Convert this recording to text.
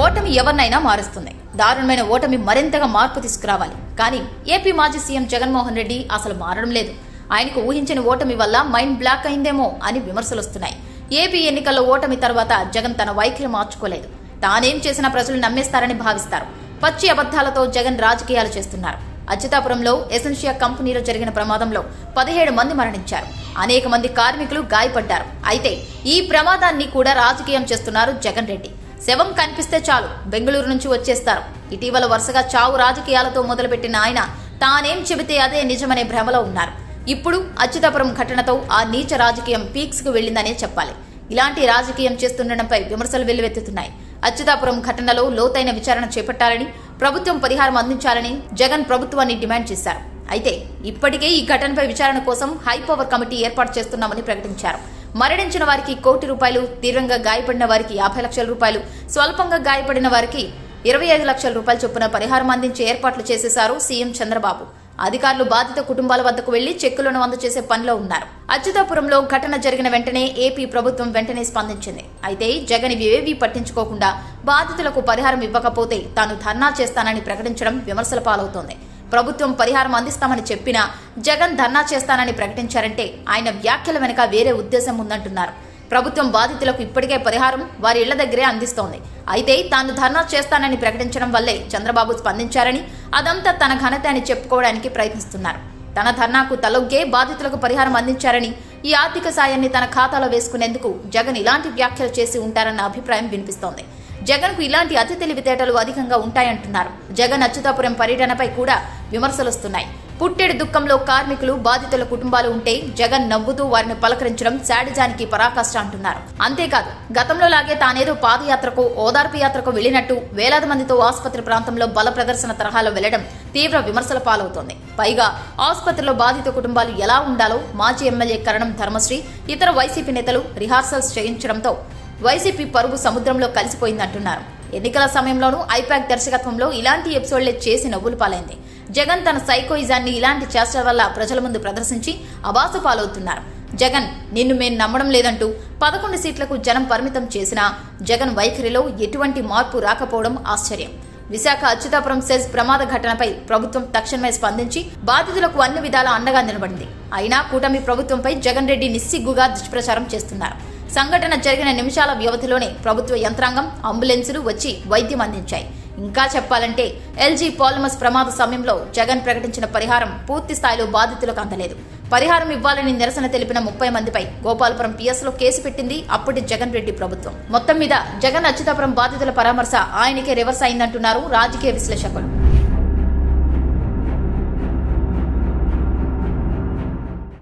ఓటమి ఎవరినైనా మారుస్తుంది. దారుణమైన ఓటమి మరింతగా మార్పు తీసుకురావాలి. కానీ ఏపీ మాజీ సీఎం జగన్మోహన్ రెడ్డి అసలు మారడం లేదు. ఆయనకు ఊహించని ఓటమి వల్ల మైండ్ బ్లాక్ అయిందేమో అని విమర్శలు వస్తున్నాయి ఏపీ ఎన్నికల్లో ఓటమి తర్వాత జగన్ తన వైఖరి మార్చుకోలేదు. తానేం చేసినా ప్రజలు నమ్మేస్తారని భావిస్తారు. పచ్చి అబద్ధాలతో జగన్ రాజకీయాలు చేస్తున్నారు. అచ్యుతాపురంలో ఎసెన్షియా కంపెనీలో జరిగిన ప్రమాదంలో పదిహేడు మంది మరణించారు. అనేక మంది కార్మికులు గాయపడ్డారు. అయితే ఈ ప్రమాదాన్ని కూడా రాజకీయం చేస్తున్నారు జగన్ రెడ్డి. శవం కనిపిస్తే చాలు బెంగళూరు నుంచి వచ్చేస్తారు. ఇటీవల వరుసగా చావు రాజకీయాలతో మొదలుపెట్టిన ఆయన తానేం చెబితే అదే నిజమనే భ్రమలో ఉన్నారు. ఇప్పుడు అచ్యుతాపురం ఘటనతో ఆ నీచ రాజకీయం పీక్స్కు వెళ్ళిందనే చెప్పాలి. ఇలాంటి రాజకీయం చేస్తుండడంపై విమర్శలు వెల్లువెత్తుతున్నాయి. అచ్యుతాపురం ఘటనలో లోతైన విచారణ చేపట్టాలని ప్రభుత్వం పరిహారం అందించాలని జగన్ ప్రభుత్వాన్ని డిమాండ్ చేశారు. అయితే ఇప్పటికే ఈ ఘటనపై విచారణ కోసం హైపవర్ కమిటీ ఏర్పాటు చేస్తున్నామని ప్రకటించారు. మరణించిన వారికి కోటి రూపాయలు తీవ్రంగా గాయపడిన వారికి యాభై లక్షల రూపాయలు స్వల్పంగా గాయపడిన వారికి ఇరవై ఐదు లక్షల రూపాయల చొప్పున పరిహారం అందించే ఏర్పాట్లు చేసేశారు సీఎం చంద్రబాబు. అధికారులు బాధిత కుటుంబాల వద్దకు వెళ్ళి చెక్కులను అందజేసే పనిలో ఉన్నారు. అచ్యుతాపురంలో ఘటన జరిగిన వెంటనే ఏపీ ప్రభుత్వం వెంటనే స్పందించింది. అయితే జగన్ ఇవేవీ పట్టించుకోకుండా బాధితులకు పరిహారం ఇవ్వకపోతే తాను ధర్నా చేస్తానని ప్రకటించడం విమర్శల పాలవుతోంది. ప్రభుత్వం పరిహారం అందిస్తామని చెప్పినా జగన్ ధర్నా చేస్తానని ప్రకటించారంటే ఆయన వ్యాఖ్యల వెనుక వేరే ఉద్దేశం ఉందంటున్నారు. ప్రభుత్వం బాధితులకు ఇప్పటికే పరిహారం వారి ఇళ్ళ దగ్గరే అందిస్తోంది. అయితే తాను ధర్నా చేస్తానని ప్రకటించడం వల్లే చంద్రబాబు స్పందించారని అదంతా తన ఘనత అని చెప్పుకోవడానికి ప్రయత్నిస్తున్నారు. తన ధర్నాకు తలొగ్గే బాధితులకు పరిహారం అందించారని ఈ ఆర్థిక సాయాన్ని తన ఖాతాలో వేసుకునేందుకు జగన్ ఇలాంటి వ్యాఖ్యలు చేసి ఉంటారన్న అభిప్రాయం వినిపిస్తోంది. జగన్కు ఇలాంటి అతి తెలివితేటలు అధికంగా ఉంటాయంటున్నారు. జగన్ అచ్యుతాపురం పర్యటనపై కూడా విమర్శలు వస్తున్నాయి పుట్టెడు దుఃఖంలో కార్మికులు బాధితుల కుటుంబాలు ఉంటే జగన్ నవ్వుతూ వారిని పలకరించడం శాడిజానికి పరాకాష్ట అంటున్నారు. అంతేకాదు గతంలో లాగే తానేదో పాదయాత్రకు ఓదార్పు యాత్రకు వెళ్ళినట్టు వేలాది మందితో ఆసుపత్రి ప్రాంతంలో బల ప్రదర్శన తరహాలో వెళ్ళడం తీవ్ర విమర్శల పాలవుతోంది. పైగా ఆసుపత్రిలో బాధిత కుటుంబాలు ఎలా ఉండాలో మాజీ ఎమ్మెల్యే కరణం ధర్మశ్రీ ఇతర వైసీపీ నేతలు రిహార్సల్స్ చేయించడంతో వైసీపీ పరుగు సముద్రంలో కలిసిపోయిందంటున్నారు. ఎన్నికల సమయంలోనూ ఐపాక్ దర్శకత్వంలో ఇలాంటి ఎపిసోడ్లే చేసి నవ్వులు పాలైంది. జగన్ తన సైకోయిజాన్ని ఇలాంటి చేష్టల వల్ల ప్రజల ముందు ప్రదర్శించి అబాసు పాలవుతున్నారు. జగన్ నిన్ను మేం నమ్మడం లేదంటూ పదకొండు సీట్లకు జనం పరిమితం చేసినా జగన్ వైఖరిలో ఎటువంటి మార్పు రాకపోవడం ఆశ్చర్యం. విశాఖ అచ్యుతాపురం సెజ్ ప్రమాద ఘటనపై ప్రభుత్వం తక్షణమే స్పందించి బాధితులకు అన్ని విధాల అండగా నిలబడింది. అయినా కూటమి ప్రభుత్వంపై జగన్ రెడ్డి నిస్సిగ్గుగా దుష్ప్రచారం చేస్తున్నారు. సంఘటన జరిగిన నిమిషాల వ్యవధిలోనే ప్రభుత్వ యంత్రాంగం అంబులెన్సులు వచ్చి వైద్యం అందించాయి. ఇంకా చెప్పాలంటే ఎల్జీ పాలిమర్స్ ప్రమాద సమయంలో జగన్ ప్రకటించిన పరిహారం పూర్తి స్థాయిలో బాధితులకు అందలేదు. పరిహారం ఇవ్వాలని నిరసన తెలిపిన ముప్పై మందిపై గోపాలపురం పిఎస్లో కేసు పెట్టింది అప్పటి జగన్ రెడ్డి ప్రభుత్వం. మొత్తం మీద జగన్ అచ్యుతాపురం బాధితుల పరామర్శ ఆయనకే రివర్స్ అయిందంటున్నారు రాజకీయ విశ్లేషకులు.